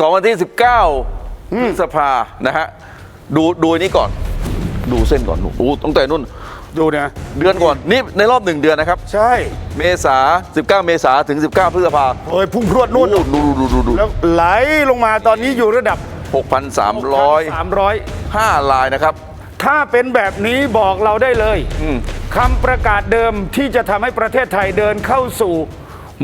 ของวันที่ 19พฤษภานะฮะ ดูดูอันนี้ก่อน ดูเส้นก่อนดูตั้งแต่นู่น ดูนะ เดือนก่อน นี่ในรอบหนึ่งเดือนนะครับ ใช่ เมษา 19 เมษาถึง 19 พฤษภาโอ้ย พุ่งพรวดนู่น ดูดูดูดูดูแล้วไหลลงมาตอนนี้อยู่ระดับ 6,300 300 5ลายนะครับ ถ้าเป็นแบบนี้บอกเราได้เลยอืมคำประกาศเดิมที่จะทำให้ประเทศไทยเดินเข้าสู่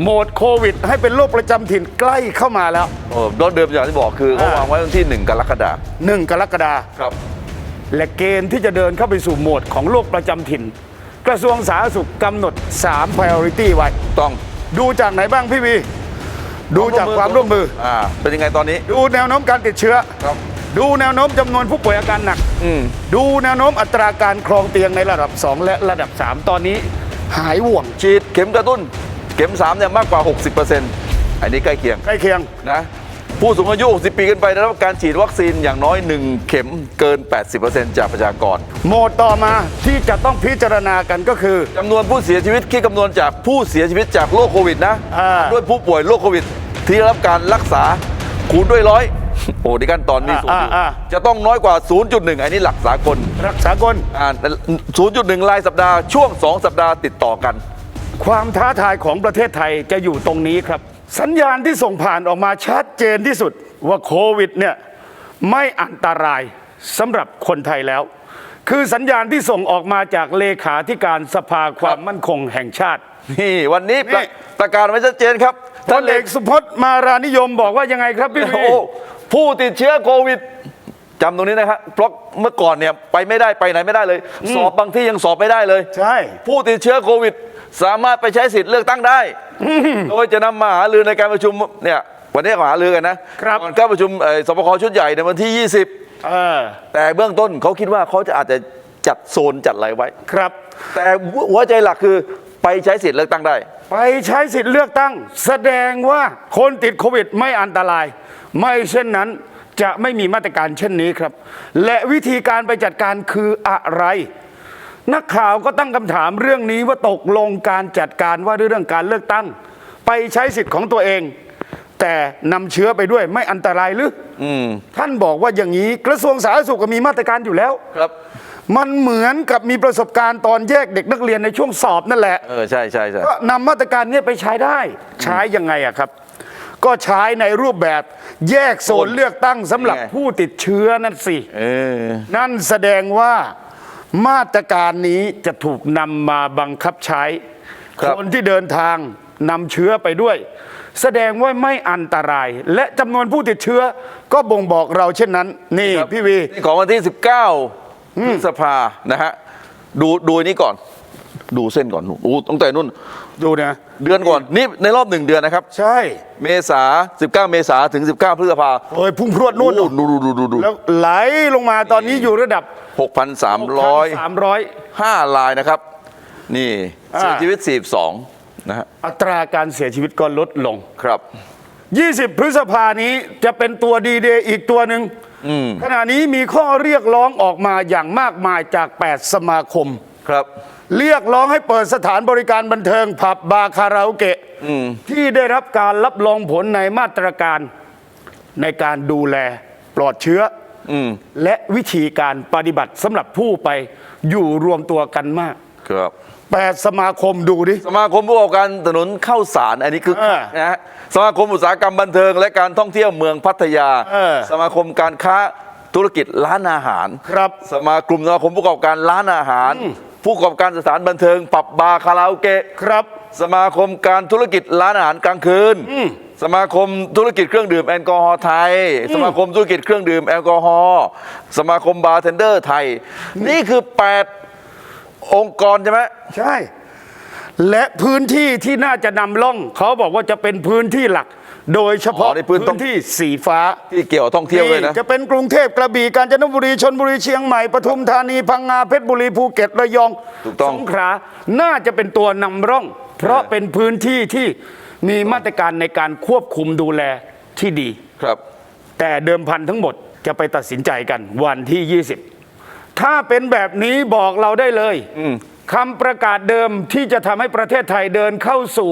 โหมดโควิด ให้เป็นโรคประจำถิ่นใกล้เข้ามาแล้ว เออโดยเดิมอย่างที่บอกคือเขาอ่าวางไว้วันที่ 1 กรกฎาคม1 กรกฎาคมครับ และเกณฑ์ที่จะเดินเข้าไปสู่โหมดของโรคประจำถิ่น กระทรวงสาธารณสุขกำหนด 3 priority ไว้ ต้องดูจากไหนบ้างพี่วี ดูจากความร่วมมือ อ่า เป็นยังไงตอนนี้ ดูแนวโน้มการติดเชื้อ ครับ ดูแนวโน้มจำนวนผู้ป่วยอาการหนัก อืม ดูแนวโน้มอัตราการครองเตียงในระดับ 2 และระดับ 3 ตอนนี้หายห่วง ฉีดเข็มกระตุ้น เข็ม3เนี่ยมากกว่า 60%อันนี้ใกล้เคียงใกล้เคียง นะผู้สูงอายุ 60 ปีขึ้นไปได้รับการฉีดวัคซีนอย่างน้อย 1 เข็มเกิน 80%จากประชากร โหมดต่อมาที่จะต้องพิจารณากันก็คือ จำนวนผู้เสียชีวิตคิดคำนวณจากผู้เสียชีวิตจากโรคโควิดนะอ่า ด้วยผู้ป่วยโรคโควิด ที่ได้รับการรักษาคูณด้วยร้อยโอ้ที่ขั้นตอนนี้สูงอยู่อ่าอ่า จะต้องน้อยกว่า 0.1 อันนี้หลักสากลรักษากล อ่า0.1 รายสัปดาห์ช่วง 2 สัปดาห์ติดต่อกัน ความท้าทายของประเทศไทยจะอยู่ตรงนี้ครับ สัญญาณที่ส่งผ่านออกมาชัดเจนที่สุดว่าโควิดเนี่ยไม่อันตรายสำหรับคนไทยแล้ว คือสัญญาณที่ส่งออกมาจากเลขาธิการสภาความมั่นคงแห่งชาติ นี่วันนี้ประนี่ประกาศไว้ชัดเจนครับพลเอกสุพจน์มารานิยมบอกว่ายังไงครับพี่โอ้วีโหผู้ติดเชื้อโควิด จำตรงนี้นะครับเพราะเมื่อก่อนเนี่ยไปไม่ได้ไปไหนไม่ได้เลย สอบบางที่ยังสอบไม่ได้เลย ใช่ ผู้ติดเชื้อโควิด สามารถไปใช้สิทธิ์เลือกตั้งได้ โดยจะนำมาหารือในการประชุมเนี่ยวันนี้ก็หารือกันนะครับก่อนเข้าประชุมเอ่อสบคชุดใหญ่ในวันที่เออ20แต่เบื้องต้นเขาคิดว่าเขาจะอาจจะจัดโซนจัดอะไรไว้ ครับ แต่หัวใจหลักคือไปใช้สิทธิ์เลือกตั้งได้ ไปใช้สิทธิ์เลือกตั้ง แสดงว่าคนติดโควิดไม่อันตราย ไม่เช่นนั้น จะไม่มีมาตรการเช่นนี้ครับ และวิธีการไปจัดการคืออะไร นักข่าวก็ตั้งคำถามเรื่องนี้ว่าตกลงการจัดการว่าด้วยเรื่องการเลือกตั้ง ไปใช้สิทธิ์ของตัวเอง แต่นำเชื้อไปด้วยไม่อันตรายหรืออท่านบอกว่าอย่างนี้กระทรวงสาธารณสุขก็มีมาตรการอยู่แล้วครับมันเหมือนกับมีประสบการณ์ตอนแยกเด็กนักเรียนในช่วงสอบนั่นแหละ เออ ใช่ใช่ใช่ก็นำมาตรการเนี้ไปใช้ได้ ใช้ยังไงอะครับ ก็ใช้ในรูปแบบแยกโซนเลือกตั้งสำหรับผู้ติดเชื้อนั่นสิเออนั่นแสดงว่ามาตรการนี้จะถูกนำมาบังคับใช้ครับคนที่เดินทางนำเชื้อไปด้วย แสดงว่าไม่อันตราย และจำนวนผู้ติดเชื้อก็บ่งบอกเราเช่นนั้น นี่ครับพี่วีนี่ของวันที่ 19พฤษภานะฮะ ดูดูอันนี้ก่อน ดูเส้นก่อนดูตั้งแต่นู่น ดูนะ เดือนก่อนนี่ในรอบหนึ่งเดือนนะครับ ใช่ เมษา 19 เมษาถึง 19 พฤษภาโอ้ยพุ่งพรวดนู่นโอ้ดูดูดูดูดูแล้วไหลลงมาตอนนี้อยู่ระดับ 6,300 300 5ลายนะครับ นี่อ่าเสียชีวิต 42 นะฮะอัตราการเสียชีวิตก็ลดลงครับ 20 พฤษภานี้จะเป็นตัวดีเดย์อีกตัวหนึ่งขณะนี้มีข้อเรียกร้องออกมาอย่างมากมายจาก 8 สมาคม ครับ เรียกร้องให้เปิดสถานบริการบันเทิงผับบาร์คาราโอเกะที่ได้รับการรับรองผลในมาตรการในการดูแลปลอดเชื้ออและวิธีการปฏิบัติสำหรับผู้ไปอยู่รวมตัวกันมาก ครับ8สมาคมดูดิ สมาคมผู้ประกอบการถนนเข้าสารอันนี้คือเออนะฮะสมาคมอุตสาหกรรมบันเทิง และการท่องเที่ยวเมืองพัทยา เออ สมาคมการค้าธุรกิจร้านอาหาร ครับ สมากลุ่มสมาคมผู้ประกอบการร้านอาหาร ผู้ประกอบการสถานบันเทิงผับบาร์คาราโอเกะครับ สมาคมการธุรกิจร้านอาหารกลางคืน สมาคมธุรกิจเครื่องดื่มแอลกอฮอล์ไทย สมาคมธุรกิจเครื่องดื่มแอลกอฮอล์สมาคมบาร์เทนเดอร์ไทย นี่คือ 8 องค์กรใช่ไหมใช่ และพื้นที่ที่น่าจะนำล่อง เขาบอกว่าจะเป็นพื้นที่หลัก โดยเฉพาะอ๋อในพื้นต้องที่สีฟ้า ที่เกี่ยวกับท่องเที่ยวเลยนะ จะเป็นกรุงเทพกระบี่กาญจนบุรีชนบุรีเชียงใหม่ปทุมธานีพังงาเพชรบุรีภูเก็ตระยองถูกต้องสงขลาน่าจะเป็นตัวนำร่อง เพราะเป็นพื้นที่ที่มีมาตรการในการควบคุมดูแลที่ดี ครับ แต่เดิมพันทั้งหมดจะไปตัดสินใจกันวันที่ 20 ถ้าเป็นแบบนี้บอกเราได้เลยคำประกาศเดิมที่จะทำให้ประเทศไทยเดินเข้าสู่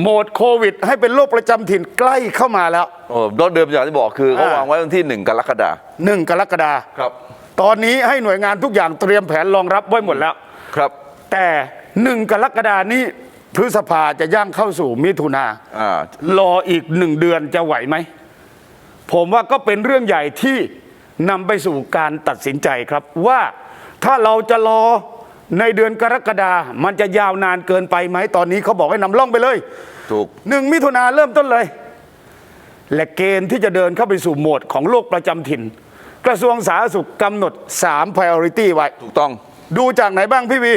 โหมดโควิด ให้เป็นโรคประจำถิ่นใกล้เข้ามาแล้วโอ้รถเดิมอย่างที่บอกคือเขาอ่า วางไว้วันที่หนึ่งกรกฎาหนึ่งกรกฎาครับ ตอนนี้ให้หน่วยงานทุกอย่างเตรียมแผนรองรับไว้หมดแล้ว ครับ แต่หนึ่งกรกฎานี้พฤษภาจะย่างเข้าสู่มิถุนา อ่ารออีกหนึ่งเดือนจะไหวไหม ผมว่าก็เป็นเรื่องใหญ่ที่นำไปสู่การตัดสินใจครับ ว่าถ้าเราจะรอ ในเดือนกรกฎามันจะยาวนานเกินไปไหมตอนนี้เขาบอกให้นำล่องไปเลยถูกหนึ่งมิถุนาเริ่มต้นเลย และเกณฑ์ที่จะเดินเข้าไปสู่โหมดของโรคประจำถิ่น กระทรวงสาธารณสุขกำหนด 3 priority ไว้ ถูกต้อง ดูจากไหนบ้างพี่วี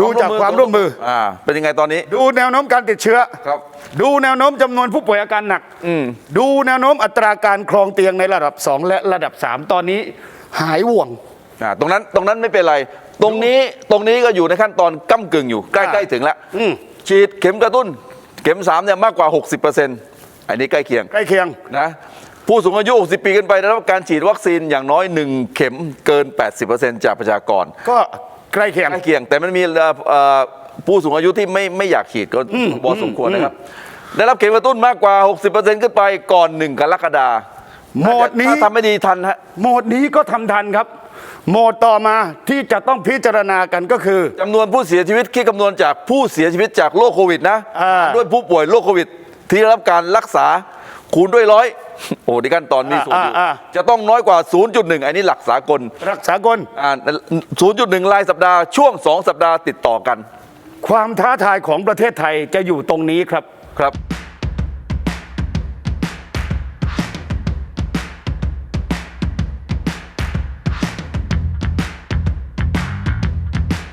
ดูจากความร่วมมืออ่าเป็นยังไงตอนนี้ ดูแนวโน้มการติดเชื้อ ครับ ดูแนวโน้มจำนวนผู้ป่วยอาการหนักอืมดูแนวโน้มอัตราการครองเตียงในระดับ 2 และระดับ 3 ตอนนี้หายห่วง อ่าตรงนั้นตรงนั้นไม่เป็นไร ตรงนี้ตรงนี้ก็อยู่ในขั้นตอนก้ากึ่งอยู่ใกล้อ่าใกล้ถึงแล้วอืม ฉีดเข็มกระตุ้น เข็มสามเนี่ยมากกว่า 60%อันนี้ใกล้เคียง ใกล้เคียง นะผู้สูงอายุ 60 ปีขึ้นไปได้รับการฉีดวัคซีนอย่างน้อย 1 เข็มเกิน 80%จากประชากรก็ใกล้เคียง ใกล้เคียง แต่มันมีเอ่อเอ่อผู้สูงอายุที่ไม่ไม่อยากฉีดก็พอสมควรนะครับ ได้รับเข็มกระตุ้นมากกว่า 60%ขึ้นไปก่อน 1 กรกฎาคมโหมดนี้ ถ้าทำไม่ดีทันฮะ โหมดนี้ก็ทำทันครับ โหมดต่อมาที่จะต้องพิจารณากันก็คือ จำนวนผู้เสียชีวิตคิดคำนวณจากผู้เสียชีวิตจากโรคโควิดนะอ่า ด้วยผู้ป่วยโรคโควิด ที่ได้รับการรักษาคูณด้วยร้อยโอ้ที่ขั้นตอนมีสูงอยู่อ่าอ่า จะต้องน้อยกว่า 0.1 อันนี้หลักสากลรักษากล อ่า0.1 รายสัปดาห์ช่วง 2 สัปดาห์ติดต่อกันความท้าทายของประเทศไทยจะอยู่ตรงนี้ครับ ครับ